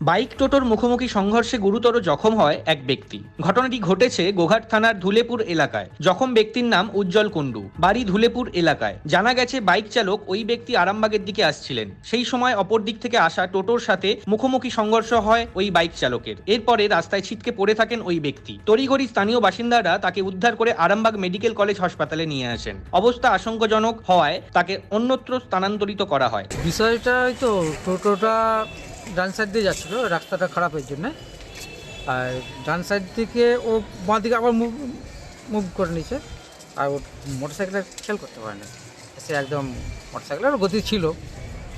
Bike টোটোর মুখোমুখি সংঘর্ষে গুরুতর জখম হয় এক ব্যক্তি। ঘটনাটি ঘটেছে গোঘাট থানার ধুলেপুর এলাকায়। জখম ব্যক্তির নাম উজ্জ্বল কুণ্ডু। বাড়ি ধুলেপুর এলাকায়। জানা গেছে বাইক চালক ওই ব্যক্তি আরামবাগের দিকে আসছিলেন। সেই সময় অপর দিক থেকে আসা টোটোর সাথে মুখোমুখি সংঘর্ষ হয় ওই বাইক চালকের। এরপরে রাস্তায় ছিটকে পড়ে থাকেন ওই ব্যক্তি। তড়িঘড়ি স্থানীয় বাসিন্দারা তাকে উদ্ধার করে আরামবাগ মেডিকেল কলেজ হাসপাতালে নিয়ে আসেন। অবস্থা আশঙ্কাজনক হওয়ায় তাকে অন্যত্র স্থানান্তরিত করা হয়। বিষয়টা তো, টোটোটা ডান সাইড দিয়ে যাচ্ছিল রাস্তাটা খারাপের জন্য। আর ডান সাইড থেকে ও বাঁ দিকে আবার মুভ মুভ করে নিয়েছে। আর ও মোটর সাইকেলে খেয়াল করতে পারে না সে একদম মোটর সাইকেলের গতি ছিল।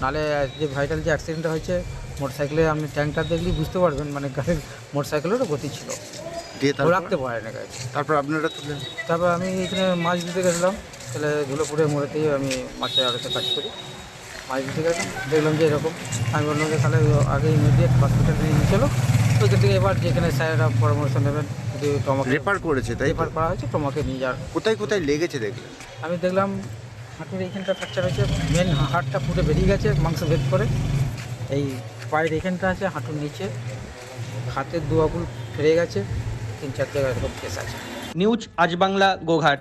নাহলে যে ভাইটাল যে অ্যাক্সিডেন্টটা হয়েছে মোটর সাইকেলে আপনি ট্যাঙ্কটা দেখলেই বুঝতে পারবেন মানে গাড়ির মোটর সাইকেলেরও গতি ছিল। দিয়ে ও রাখতে পারে না গাড়ি তারপর আপনারা তুললেন তারপর আমি এখানে মাছ দিতে গেছিলাম। তাহলে ধুলোপুরে মোড়েতেই আমি মাছের আড়তে কাজ করি। মাছ দিতে গেলাম দেখলাম যে এরকম। আমি বললাম যে তাহলে আগে ইমিডিয়েট হসপিটালে নিয়ে চলো। ওইখান থেকে এবার যেখানে স্যারেরা পরামর্শ নেবেন যদি টমাকে রেফার করেছে তাই রেফার করা হয়েছে টমাকে নিয়ে যাওয়ার। কোথায় কোথায় লেগেছে দেখলেন আমি দেখলাম হাঁটুর এইখানটা ফ্র্যাকচার হয়েছে মেন হাড়টা ফুটে বেরিয়ে গেছে মাংস ভেদ করে। এই পায়ের এখানটা আছে হাঁটুর নিচে। হাতের দু আগুল ফেরে গেছে তিন চার জায়গায় এরকম কেস আছে। নিউজ আজ বাংলা গোঘাট।